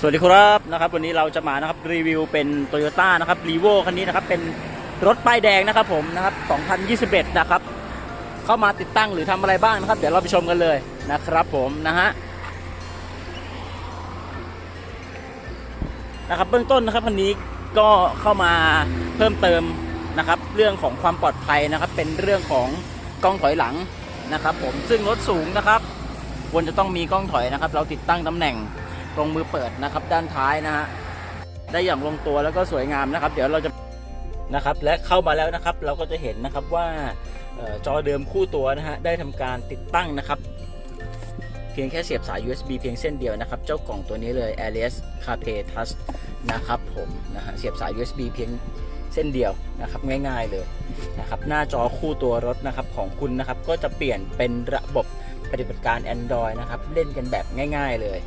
สวัสดีครับนะครับ วันนี้เราจะมานะครับรีวิวเป็นโตโยต้านะครับรีโวคันนี้นะครับเป็นรถป้ายแดงนะครับผมนะครับ 2021 นะครับ เข้ามาติดตั้งหรือทำอะไรบ้างนะครับ เดี๋ยวเราไปชมกันเลยนะครับผมนะฮะนะครับเบื้องต้นนะครับคันนี้ก็เข้ามาเพิ่มเติมนะครับ เรื่องของความปลอดภัยนะครับ เป็นเรื่องของกล้องถอยหลังนะครับ ผมซึ่งรถสูงนะครับควรจะต้องมีกล้องถอยนะครับ เราติดตั้งตำแหน่ง ตรงมือเปิดนะครับ ด้านท้ายนะฮะได้อย่างลงตัวแล้วก็สวยงามนะครับ เดี๋ยวเราจะนะครับและเข้ามาแล้วนะครับ เราก็จะเห็นนะครับว่าออจอเดิมคู่ตัวนะฮะได้ทำการติดตั้งนะครับ เพียงแค่เสียบสาย USB เพียงเส้นเดียวนะครับ เจ้ากล่องตัวนี้เลย Alias CarPlay Touch นะครับผมนะฮะเสียบสาย USB เพียงเส้นเดียวนะครับง่ายๆเลยนะครับหน้าจอคู่ตัวรถนะครับของคุณนะครับก็จะเปลี่ยนเป็นระบบปฏิบัติการ Android นะครับเล่นกันแบบง่าย ๆเลย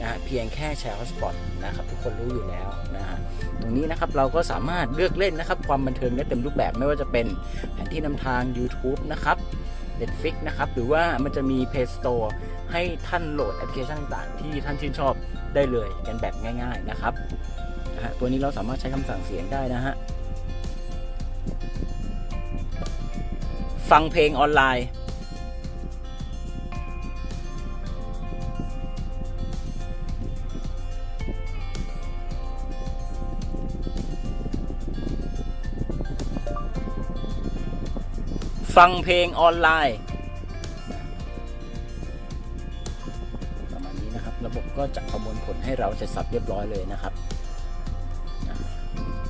นะฮะเพียงแค่แชร์ฮอสปอตนะครับทุกคนรู้อยู่แล้วนะฮะตรงนี้นะครับเราก็สามารถเลือกเล่นนะครับความบันเทิงได้เต็มรูปแบบไม่ว่าจะเป็นแผนที่นำทาง YouTube นะครับ Netflix นะครับหรือว่ามันจะมี Play Store ให้ท่านโหลดแอปพลิเคชันต่างๆ ที่ท่านชื่นชอบได้เลยกันแบบง่าย ๆนะครับนะฮะตัวนี้เราสามารถใช้คำสั่งเสียงได้นะฮะฟังเพลงออนไลน์ ฟังเพลงออนไลน์ ประมาณนี้นะครับ ระบบก็จะประมวลผลให้เราเสร็จสับเรียบร้อยเลยนะครับ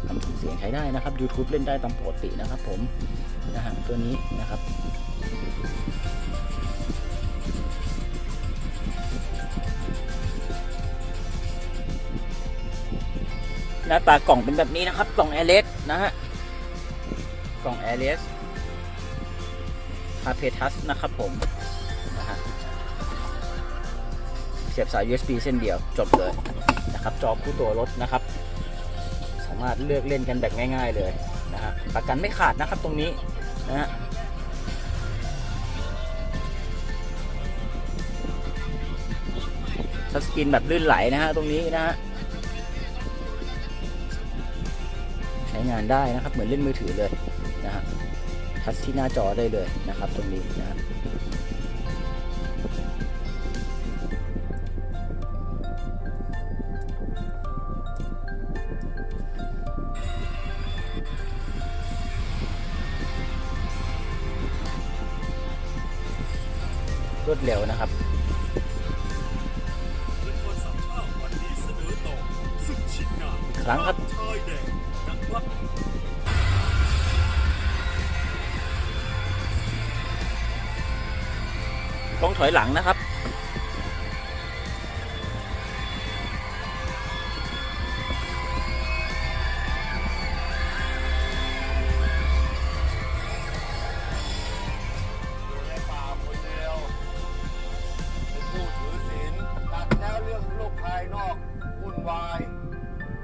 ทำเสียงใช้ได้นะครับ YouTube เล่นได้ตามปกตินะครับผมนะฮะตัวนี้นะครับหน้าตากล่องเป็นแบบนี้นะครับ กล่องแอร์เลสนะฮะ กล่องแอร์เลส คาเพทัสนะครับผมนะฮะเสียบสาย USB เส้นเดียวจบเลยนะครับ จอคู่ตัวรถนะครับ สามารถเลือกเล่นกันแบบง่าย ๆเลยนะฮะประกันไม่ขาดนะครับตรงนี้นะฮะทัชสกรีนแบบลื่นไหลนะฮะตรงนี้นะฮะใช้งานได้นะครับเหมือนเล่นมือถือเลยนะฮะ ทัชที่หน้าจอได้เลยนะครับ ตรงนี้นะครับรวดเร็วนะครับละครสามชาติวันนี้เสนอต่อศึกชิงงานครั้งครับ ถอยหลังนะครับ อยู่ในป่าคนเดียวเป็นผู้ถือศีลตัดแล้วเรื่องโลกภายนอกวุ่นวาย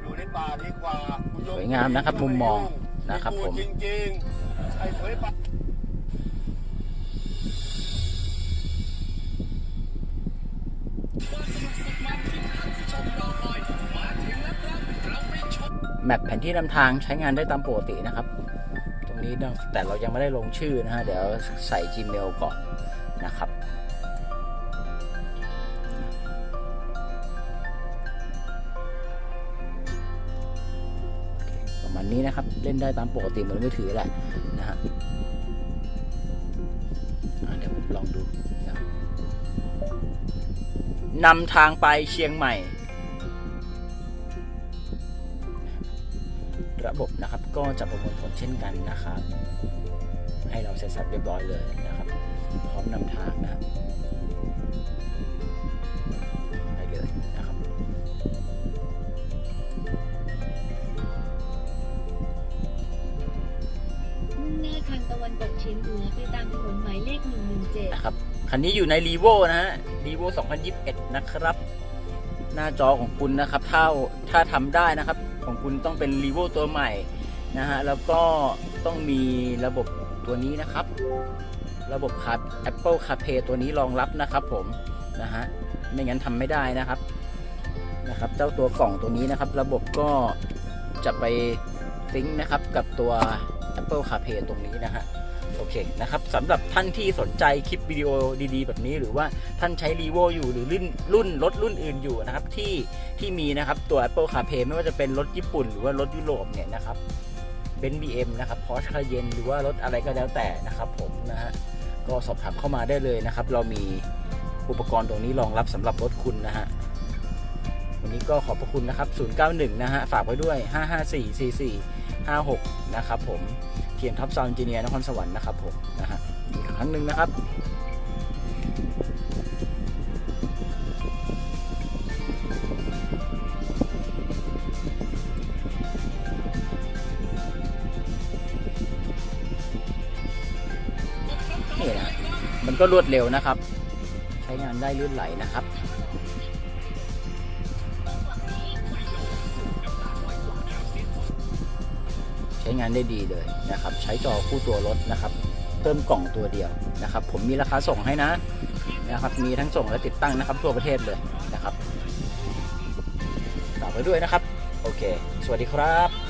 อยู่ในป่าดีกว่าคุณโยสวยงามนะครับมุมมองนะครับผม จริงๆไอ้สวยป่า แมปแผนที่นำทางใช้งานได้ตามปกตินะครับ ตรงนี้นะแต่เรายังไม่ได้ลงชื่อนะฮะเดี๋ยวใส่ Gmail ก่อนนะครับประมาณนี้นะครับเล่นได้ตามปกติเหมือนมือถือแหละนะฮะเดี๋ยวลองดูนำทางไปเชียงใหม่ ระบบนะครับ ก็จะประมวลผลเช่นกันนะครับ ให้เราเสร็จสับเรียบร้อยเลยนะครับ พร้อมนำทางนะครับได้เลยนะครับ มุ่งหน้าทางตะวันตกเฉียงเหนือไปตามถนนหมายเลข 117 นะครับคันนี้อยู่ใน r ีโวนะฮะ r ีโว2021 นะครับ หน้าจอของคุณนะครับ ถ้าถ้าทำได้นะครับ ของคุณต้องเป็นรีโวตัวใหม่นะฮะแล้วก็ต้องมีระบบตัวนี้นะครับ ระบบคา Apple CarPlay ตัวนี้รองรับนะครับผมนะฮะไม่งั้นทำไม่ได้นะครับนะครับ เจ้าตัวกล่องตัวนี้นะครับ ระบบก็จะไปซิงค์นะครับกับตัว Apple CarPlay ตรงนี้นะฮะ คนะครับสำหรับท่านที่สนใจคลิปวิดีโอดีๆ แบบนี้ หรือว่าท่านใช้ r ีโวอยู่หรือรุ่นรุ่นรถรุ่นอื่นอยู่นะครับที่ที่มีนะครับตัว Apple CarPlay ไม่ว่าจะเป็นรถญี่ปุ่น หรือว่ารถยุโรปเนี่ยนะครับเบนซ์บีเอ็มนะครับพอร์ชคาเยนหรือว่ารถอะไรก็แล้วแต่นะครับผมนะฮะก็สอบถามเข้ามาได้เลยนะครับ เรามีอุปกรณ์ตรงนี้รองรับสำหรับรถคุณนะฮะวันนี้ก็ขอบพระคุณนะครับ 091 นะฮะ ฝากไว้ด้วย 55444 56 นะครับผม ทียนท็อปซาวน์เจีเนียร์นครสวรรค์นะครับผมนะฮะอีกครั้งหนึ่งนะครับนี่นะมันก็รวดเร็วนะครับ ใช้งานได้ลื่นไหลนะครับ ใช้งานได้ดีเลยนะครับ ใช้จอคู่ตัวรถนะครับ เพิ่มกล่องตัวเดียวนะครับ ผมมีราคาส่งให้นะนะครับ มีทั้งส่งและติดตั้งนะครับ ทั่วประเทศเลยนะครับฝากไว้ด้วยนะครับ โอเค สวัสดีครับ